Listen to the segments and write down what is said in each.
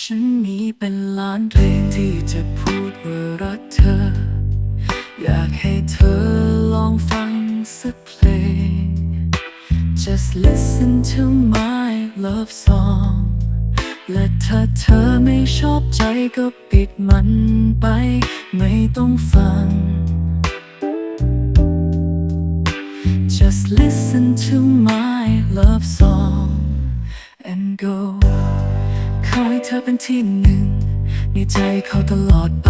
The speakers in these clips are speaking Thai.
ฉันมีเป็นล้านเพลงที่จะพูดว่ารักเธอ อยากให้เธอลองฟังสักเพลง Just listen to my love song และถ้าเธอไม่ชอบใจก็ปิดมันไป ไม่ต้องฟัง Just listen to my love song and go เธอเป็นที่หนึ่งในใจเขาตลอดไป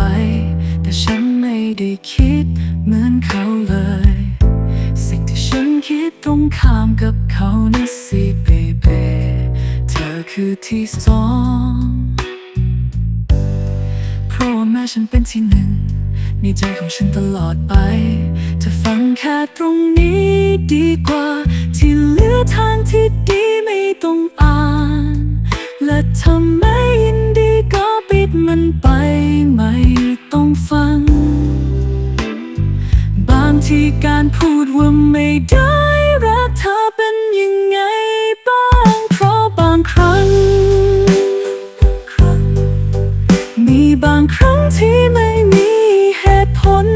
แต่ฉันไม่ได้คิดเหมือนเขาเลย สิ่งที่ฉันคิดตรงข้ามกับเขานะสิเบเบเธอคือที่สองเพราะว่าแม้ฉันเป็นที่หนึ่งในใจของฉันตลอดไปจะฟังแค่ตรงนี้ดีกว่า ที่เหลือทางที่ดีไม่ต้องอ่าน และถ้า ต้องฟัง บางทีการพูดว่าไม่ได้รักเธอเป็นยังไงบ้าง เพราะบางครั้ง มีบางครั้งที่ไม่มีเหตุผล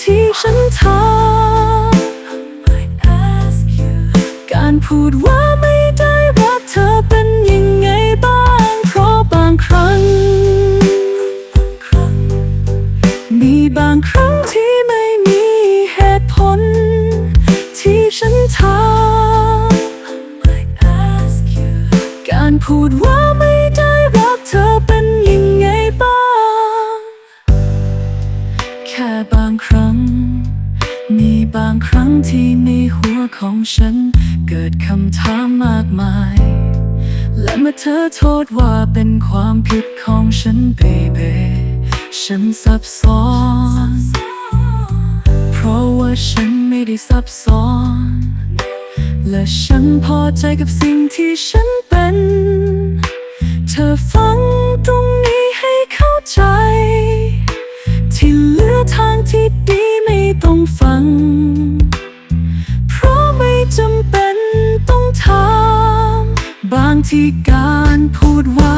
ที่ฉันทำการพูดว่า ครั้งที่ไม่มีเหตุผล ที่ฉันทำการพูดว่าไม่ได้รักเธอเป็นยังไงบ้าง แค่บางครั้ง มีบางครั้งที่ในหัวของฉัน เกิดคำถามมากมาย และเมื่อเธอโทษว่าเป็นความผิดของฉันเบเบ ฉันซับซ้อน เพราะว่าฉันไม่ได้ซับซ้อน และฉันพอใจกับสิ่งที่ฉันเป็น เธอฟังตรงนี้ให้เข้าใจ ที่เหลือทางที่ดีไม่ต้องฟัง เพราะไม่จำเป็นต้องถามบางทีการพูดว่า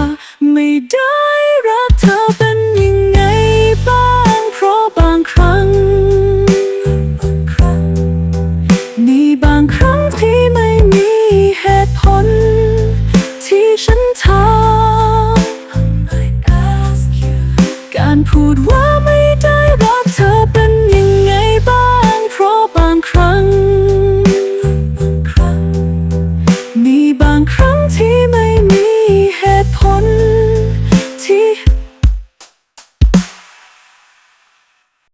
ฉันทำการพูดว่าไม่ได้รักเธอ